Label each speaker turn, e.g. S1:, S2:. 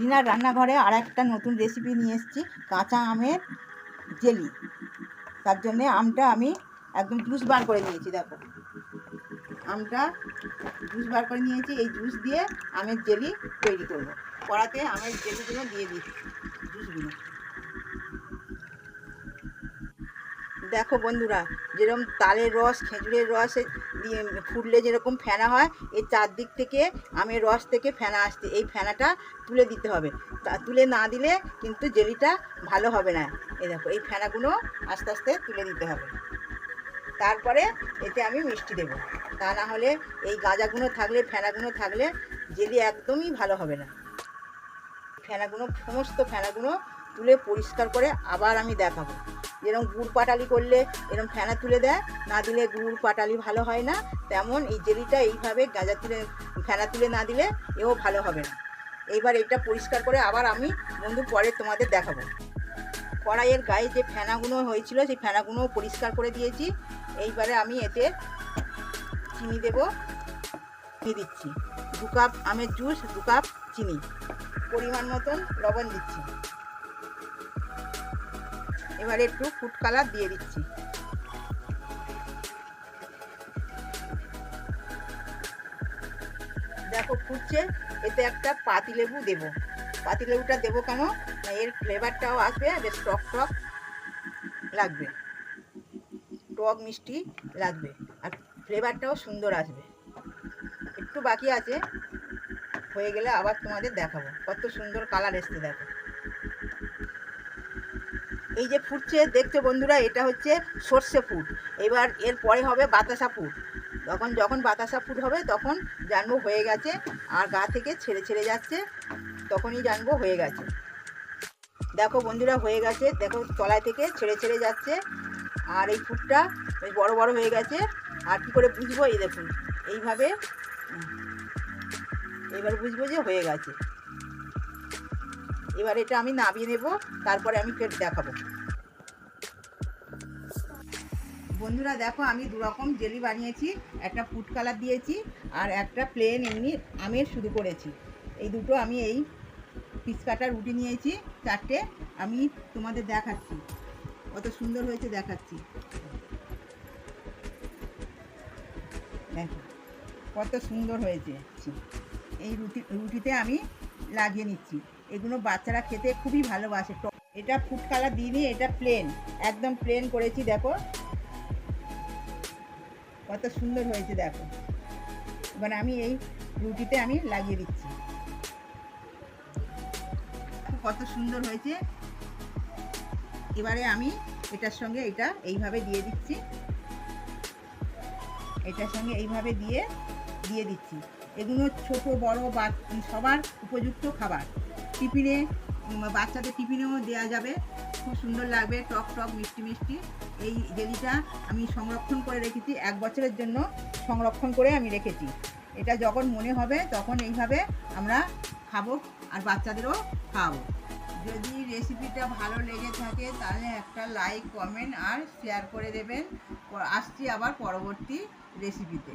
S1: রিনার রান্নাঘরে আর একটা নতুন রেসিপি নিয়ে এসেছি, কাঁচা আমের জেলি তার জন্যে আমটা আমি একদম জুস বার করে নিয়েছি, দেখো। আমটা জুস বার করে নিয়েছি, এই জুস দিয়ে আমের জেলি তৈরি করব। কড়াতে আমের জেলিগুলো দিয়ে দিচ্ছি জুসগুলো দেখো বন্ধুরা, যেরকম তালের রস, খেজুরের রস দিয়ে ফুটলে যেরকম ফেনা হয়, এই চারদিক থেকে আমের রস থেকে ফেনা আসছে। এই ফেনাটা তুলে দিতে হবে। তা তুলে না দিলে কিন্তু জেলিটা ভালো হবে না। এই দেখো, এই ফেনাগুলো আস্তে আস্তে তুলে দিতে হবে। তারপরে এতে আমি মিষ্টি দেবো। তা না হলে এই গাঁজাগুলো থাকলে, ফেনাগুলো থাকলে জেলি একদমই ভালো হবে না। ফেনাগুলো, সমস্ত ফেনাগুলো তুলে পরিষ্কার করে আবার আমি দেখাবো। যেরকম গুড় পাটালি করলে এরকম ফেনা তুলে দেয়, না দিলে গুড় পাটালি ভালো হয় না। তেমন এই জেলিটা এইভাবে গাঁজা তুলে, ফেনা তুলে না দিলে এও ভালো হবে না। এইবার এটা পরিষ্কার করে আবার আমি বন্ধু পরে তোমাদের দেখাবো। কড়াইয়ের গায়ে যে ফেনাগুলো হয়েছিল, সেই ফেনাগুলো পরিষ্কার করে দিয়েছি। এইবারে আমি এতে চিনি দেব, চিনি দিচ্ছি। দু কাপ আমের জুস, দু কাপ চিনি। পরিমাণ মতন লবণ দিচ্ছি। এবারে একটু ফুড কালার দিয়ে দিচ্ছি। দেখো ফুটছে, এতে একটা পাতিলেবু দেবো। পাতিলেবুটা দেবো কেন? এর ফ্লেভারটাও আসবে বেশ টক টক লাগবে। টক মিষ্টি লাগবে আর ফ্লেভারটাও সুন্দর আসবে। একটু বাকি আছে, হয়ে গেলে আবার তোমাদের দেখাবো। কত সুন্দর কালার এসছে, দেখো। এই যে ফুটছে, দেখছ বন্ধুরা, এটা হচ্ছে সর্ষে ফুট। এবার এর পরে হবে বাতাসা ফুট। তখন যখন বাতাসা ফুট হবে, তখন জানব হয়ে গেছে, আর গা থেকে ছেড়ে ছেড়ে যাচ্ছে, তখনই জানব হয়ে গেছে। দেখো বন্ধুরা, হয়ে গেছে, দেখো তলায় থেকে ছেড়ে ছেড়ে যাচ্ছে, আর এই ফুটটা বেশ বড় বড় হয়ে গেছে। আর কি করে বুঝব? এই দেখুন, এইভাবে এবার বুঝব যে হয়ে গেছে। এবার এটা আমি নামিয়ে নেব, তারপরে আমি ফের দেখাবো। বন্ধুরা, দেখো, আমি দু রকম জেলি বানিয়েছি, একটা ফুড কালার দিয়েছি, আর একটা প্লেন এমনি আমের শুধু করেছি। এই দুটো আমি এই পিস কাটা রুটি নিয়েছি, চারটে। আমি তোমাদের দেখাচ্ছি, কত সুন্দর হয়েছে দেখাচ্ছি। দেখো, কত সুন্দর হয়েছে। এই রুটি, রুটিতে আমি লাগিয়ে নিচ্ছি। এগুলো বাচ্চারা খেতে খুবই ভালোবাসে। এটা ফুড কালার দিইনি এটা প্লেন একদম প্লেন করেছি, দেখো। কত সুন্দর হয়েছে, দেখো। এবার আমি এই রুটিতে আমি লাগিয়ে দিচ্ছি। কত সুন্দর হয়েছে। এবারে আমি এটার সঙ্গে এটা এইভাবে দিয়ে দিচ্ছি। এটার সঙ্গে এইভাবে দিয়ে দিয়ে দিচ্ছি। এগুলো ছোট, বড় বা সবার উপযুক্ত খাবার। টিফিনে বাচ্চাদের টিফিনেও দেওয়া যাবে। খুব সুন্দর লাগবে, টক টক, মিষ্টি মিষ্টি। এই জেলিটা আমি সংরক্ষণ করে রেখেছি, এক বছরের জন্য সংরক্ষণ করে আমি রেখেছি। এটা যখন মনে হবে, তখন এইভাবে আমরা খাব আর বাচ্চাদেরও খাওয়াবো। যদি রেসিপিটা ভালো লেগে থাকে, তাহলে একটা লাইক কমেন্ট আর শেয়ার করে দেবেন। আসছি আবার পরবর্তী রেসিপিতে